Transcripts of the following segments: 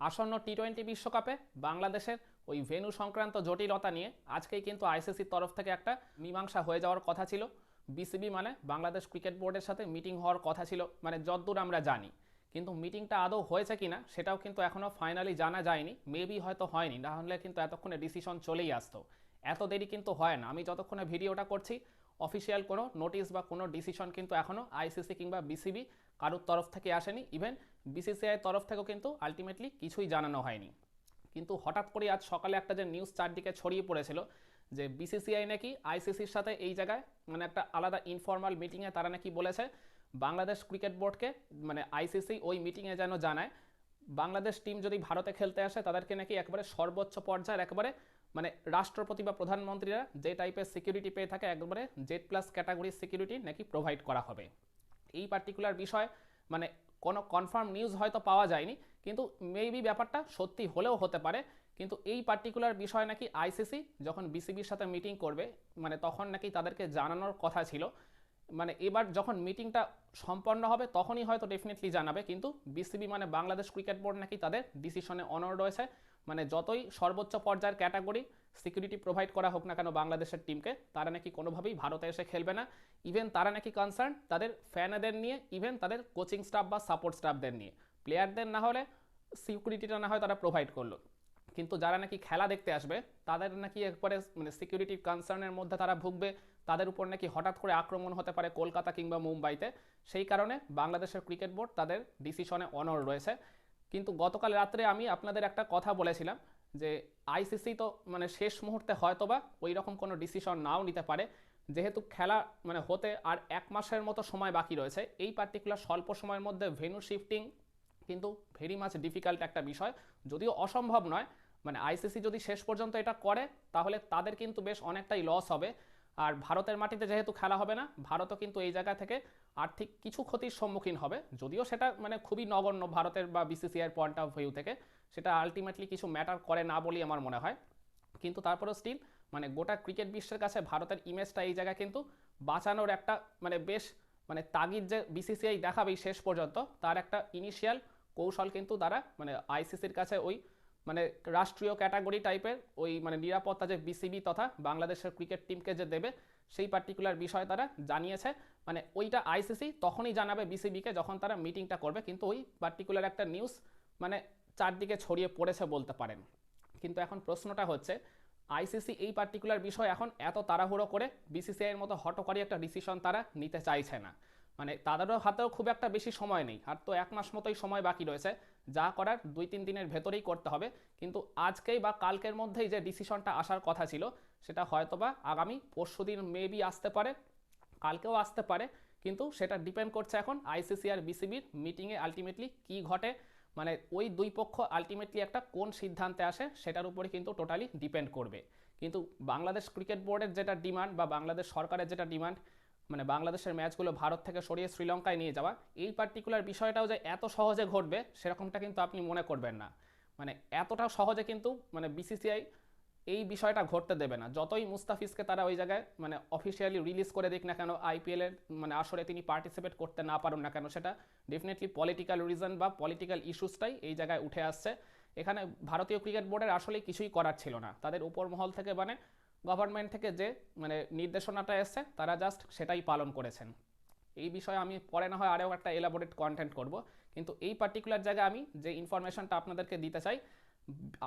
আসন্ন T twenty বিশ্বকাপে বাংলাদেশের ওই ভেন্যু সংক্রান্ত জটিলতা নিয়ে আজকেই কিন্তু আইসিসির তরফ থেকে একটা মীমাংসা হয়ে যাওয়ার কথা ছিল। বিসিবি মানে বাংলাদেশ ক্রিকেট বোর্ডের সাথে মিটিং হওয়ার কথা ছিল মানে যদ্দূর আমরা জানি। কিন্তু মিটিংটা আদৌ হয়েছে কিনা সেটাও কিন্তু এখনও ফাইনালি জানা যায়নি। মেবি হয়তো হয়নি, না হলে কিন্তু এতক্ষণে ডিসিশন চলেই আসতো। এত দেরি কিন্তু হয় না। আমি যতক্ষণে ভিডিওটা করছি অফিসিয়াল কোনো নোটিশ বা কোনো ডিসিশন কিন্তু এখনও আইসিসি কিংবা বিসিবি কারোর তরফ থেকে আসেনি। ইভেন বিসিসিআইয়ের তরফ থেকেও কিন্তু আলটিমেটলি কিছুই জানানো হয়নি। কিন্তু হঠাৎ করে আজ সকালে একটা যে নিউজ চারদিকে ছড়িয়ে পড়েছিল যে বিসিসিআই নাকি আইসিসির সাথে এই জায়গায় মানে একটা আলাদা ইনফর্মাল মিটিংয়ে তারা নাকি বলেছে, বাংলাদেশ ক্রিকেট বোর্ডকে মানে আইসিসি ওই মিটিংয়ে যেন জানায়। বাংলাদেশ টিম যদি ভারতে খেলতে আসে তাদেরকে নাকি একবারে সর্বোচ্চ পর্যায়ের একবারে মানে রাষ্ট্রপতি বা প্রধানমন্ত্রীরা যে টাইপের সিকিউরিটি পেয়ে থাকে, একবারে জেড প্লাস ক্যাটাগরির সিকিউরিটি নাকি প্রোভাইড করা হবে। এই পার্টিকুলার বিষয় মানে কোনো কনফার্ম নিউজ হয়তো পাওয়া যায়নি, কিন্তু মেবি ব্যাপারটা সত্যি হলেও হতে পারে। কিন্তু এই পার্টিকুলার বিষয় নাকি আইসিসি যখন বিসিবির সাথে মিটিং করবে মানে তখন নাকি তাদেরকে জানানোর কথা ছিল। মানে এবার যখন মিটিংটা সম্পন্ন হবে, তখনই হয়তো ডেফিনেটলি জানাবে। কিন্তু বিসিবি মানে বাংলাদেশ ক্রিকেট বোর্ড নাকি তাদের ডিসিশনে অনর রয়েছে মানে যতই সর্বোচ্চ পর্যায়ের ক্যাটাগরি সিকিউরিটি প্রোভাইড করা হোক না কেন বাংলাদেশের টিমকে তারা নাকি কোনোভাবেই ভারতে এসে খেলবে না। ইভেন তারা নাকি কনসার্ন তাদের ফ্যানেদের নিয়ে ইভেন তাদের কোচিং স্টাফ বা সাপোর্ট স্টাফদের নিয়ে। প্লেয়ারদের না হলে সিকিউরিটিটা না হয় তারা প্রোভাইড করল। কিন্তু যারা নাকি খেলা দেখতে আসবে, তাদের নাকি একবারে মানে সিকিউরিটি কনসার্নের মধ্যে তারা ভুগবে। তাদের উপর নাকি হঠাৎ করে আক্রমণ হতে পারে কলকাতা কিংবা মুম্বাইতে। সেই কারণে বাংলাদেশের ক্রিকেট বোর্ড তাদের ডিসিশনে অনর রয়েছে। কিন্তু গতকাল রাত্রে আমি আপনাদের একটা কথা বলেছিলাম যে আইসিসি তো মানে শেষ মুহূর্তে হয়তোবা ওই রকম কোনো ডিসিশন নাও নিতে পারে। যেহেতু খেলা মানে হতে আর এক মাসের মতো সময় বাকি রয়েছে, এই পার্টিকুলার স্বল্প সময়ের মধ্যে ভেনু শিফটিং কিন্তু ভেরি মাচ ডিফিকাল্ট একটা বিষয়। যদিও অসম্ভব নয় মানে আইসিসি যদি শেষ পর্যন্ত এটা করে, তাহলে তাদের কিন্তু বেশ অনেকটাই লস হবে। আর ভারতের মাটিতে যেহেতু খেলা হবে না, ভারতও কিন্তু এই জায়গা থেকে আর্থিক কিছু ক্ষতির সম্মুখীন হবে। যদিও সেটা মানে খুবই নগণ্য ভারতের বা বিসিসিআইয়ের পয়েন্ট অফ ভিউ থেকে। সেটা আলটিমেটলি কিছু ম্যাটার করে না বলেই আমার মনে হয়। কিন্তু তারপরেও স্টিল মানে গোটা ক্রিকেট বিশ্বের কাছে ভারতের ইমেজটা এই জায়গায় কিন্তু বাঁচানোর একটা মানে বেশ মানে তাগিদ যে বিসিসিআই দেখাবেই শেষ পর্যন্ত, তার একটা ইনিশিয়াল কৌশল কিন্তু তারা মানে আইসিসির কাছে ওই মানে রাষ্ট্রীয় ক্যাটাগরি টাইপের ওই মানে নিরাপত্তা যে বিসিবি তথা বাংলাদেশের ক্রিকেট টিমকে যে দেবে, সেই পার্টিকুলার বিষয় তারা জানিয়েছে। মানে ওইটা আইসিসি তখনই জানাবে বিসিবিকে যখন তারা মিটিংটা করবে। কিন্তু ওই পার্টিকুলার একটা নিউজ মানে চারদিকে ছড়িয়ে পড়েছে বলতে পারেন। কিন্তু এখন প্রশ্নটা হচ্ছে আইসিসি এই পার্টিকুলার বিষয় এখন এত তাড়াহুড়ো করে বিসিসিআইয়ের মতো হটকারী একটা ডিসিশন তারা নিতে চাইছে না। মানে তাদেরও হাতেও খুব একটা বেশি সময় নেই। আর তো এক মাস মতোই সময় বাকি রয়েছে। যা করার দুই তিন দিনের ভেতরেই করতে হবে। কিন্তু আজকেই বা কালকের মধ্যেই যে ডিসিশনটা আসার কথা ছিল, সেটা হয়তোবা আগামী পরশু দিন মেবি আসতে পারে, কালকেও আসতে পারে। কিন্তু সেটা ডিপেন্ড করছে এখন আইসিসি আর বিসিবির মিটিংয়ে আলটিমেটলি কী ঘটে। মানে ওই দুই পক্ষ আলটিমেটলি একটা কোন সিদ্ধান্তে আসে, সেটার উপরে কিন্তু টোটালি ডিপেন্ড করবে। কিন্তু বাংলাদেশ ক্রিকেট বোর্ডের যেটা ডিমান্ড বা বাংলাদেশ সরকারের যেটা ডিমান্ড মানে বাংলাদেশের ম্যাচগুলো ভারত থেকে সরিয়ে শ্রীলঙ্কায় নিয়ে যাওয়া, এই পার্টিকুলার বিষয়টাও যে এত সহজে ঘটবে, সেরকমটা কিন্তু আপনি মনে করবেন না। মানে এতটা সহজে কিন্তু মানে বিসিসিআই এই বিষয়টা ঘটতে দেবে না। যতই মুস্তাফিজকে তারা ওই জায়গায় মানে অফিসিয়ালি রিলিজ করে দিক না কেন আইপিএলের মানে আসরে তিনি পার্টিসিপেট করতে না পারুন না কেন, সেটা ডেফিনেটলি পলিটিক্যাল রিজন বা পলিটিক্যাল ইস্যুসটাই এই জায়গায় উঠে আসছে। এখানে ভারতীয় ক্রিকেট বোর্ডের আসলে কিছুই করার ছিল না। তাদের উপর মহল থেকে মানে গভর্নমেন্ট থেকে যে মানে নির্দেশনাটা এসছে, তারা জাস্ট সেটাই পালন করেছেন। এই বিষয়ে আমি পরে না হয় আরও একটা এলাবোরেট কন্টেন্ট করব। কিন্তু এই পার্টিকুলার জায়গায় আমি যে ইনফরমেশনটা আপনাদেরকে দিতে চাই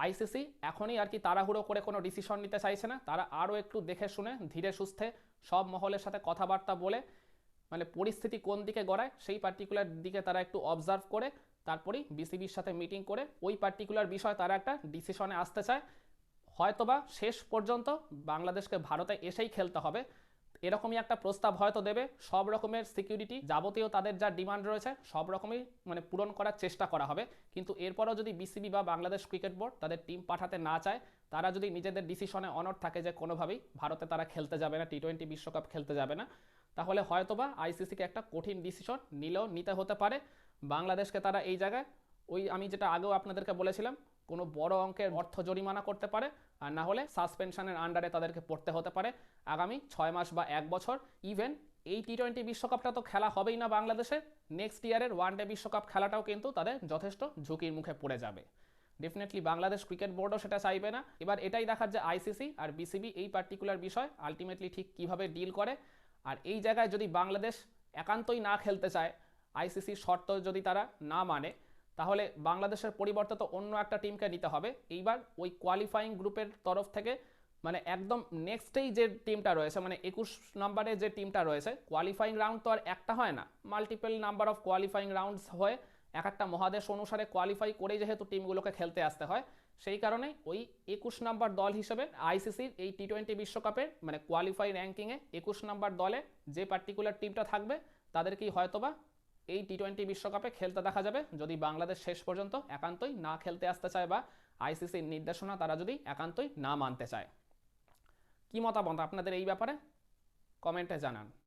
আইসিসি এখনই আর কি তাড়াহুড়ো করে কোনো ডিসিশন নিতে চাইছে না। তারা আরও একটু দেখে শুনে, ধীরে সুস্থে সব মহলের সাথে কথাবার্তা বলে মানে পরিস্থিতি কোন দিকে গড়ায়, সেই পার্টিকুলার দিকে তারা একটু অবজার্ভ করে, তারপরেই বিসিবির সাথে মিটিং করে, ওই পার্টিকুলার বিষয় তারা একটা ডিসিশনে আসতে চায়। হয়তোবা শেষ পর্যন্ত বাংলাদেশকে ভারতে এসেই খেলতে হবে। এরকমই একটা প্রস্তাব হয়তো দেবে। সব রকমের সিকিউরিটি যাবতীয় তাদের যা ডিমান্ড রয়েছে, সব রকমই মানে পূরণ করার চেষ্টা করা হবে। কিন্তু এরপরও যদি বিসিবি বা বাংলাদেশ ক্রিকেট বোর্ড তাদের টিম পাঠাতে না চায়, তারা যদি নিজেদের ডিসিশনে অনর থাকে যে কোনোভাবেই ভারতে তারা খেলতে যাবে না টি টোয়েন্টি বিশ্বকাপ খেলতে যাবে না, তাহলে হয়তোবা আইসিসিকে একটা কঠিন ডিসিশন নিলেও নিতে হতে পারে। বাংলাদেশকে তারা এই জায়গায় ওই আমি যেটা আগেও আপনাদেরকে বলেছিলাম কোনো বড় অঙ্কের অর্থ জরিমানা করতে পারে, আর না হলে সাসপেনশনের আন্ডারে তাদেরকে পড়তে হতে পারে। আগামী ছয় মাস বা এক বছর ইভেন এই টি টোয়েন্টি বিশ্বকাপটা তো খেলা হবেই না বাংলাদেশে নেক্সট ইয়ারের ওয়ান ডে বিশ্বকাপ খেলাটাও কিন্তু তাদের যথেষ্ট ঝুঁকির মুখে পড়ে যাবে। ডেফিনেটলি বাংলাদেশ ক্রিকেট বোর্ডও সেটা চাইবে না। এবার এটাই দেখার যে আইসিসি আর বিসিবি এই পার্টিকুলার বিষয় আলটিমেটলি ঠিক কীভাবে ডিল করে। আর এই জায়গায় যদি বাংলাদেশ একান্তই না খেলতে চায় আইসিসির শর্ত যদি তারা না মানে তাহলে বাংলাদেশের পরিবর্তে তো অন্য একটা টিমকে নিতে হবে। এইবার ওই কোয়ালিফাইং গ্রুপের তরফ থেকে মানে একদম নেক্সটেই যে টিমটা রয়েছে মানে একুশ নম্বরে যে টিমটা রয়েছে কোয়ালিফাইং রাউন্ড তো আর একটা হয় না। Multiple number of qualifying rounds হয়ে এক একটা মহাদেশ অনুসারে কোয়ালিফাই করেই যেহেতু টিমগুলোকে খেলতে আসতে হয়, সেই কারণে ওই একুশ নম্বর দল হিসেবে আইসিসির এই টি টোয়েন্টি বিশ্বকাপে মানে কোয়ালিফাই র্যাঙ্কিংয়ে একুশ নম্বর দলে যে পার্টিকুলার টিমটা থাকবে, তাদেরকেই হয়তোবা এই টি টোয়েন্টি বিশ্বকাপে খেলতে দেখা যাবে। যদি বাংলাদেশ শেষ পর্যন্ত একান্তই না খেলতে আসতে চায় বা আইসিসির নির্দেশনা তারা যদি একান্তই না মানতে চায়। কি মতামত আপনাদের এই ব্যাপারে? কমেন্টে জানান।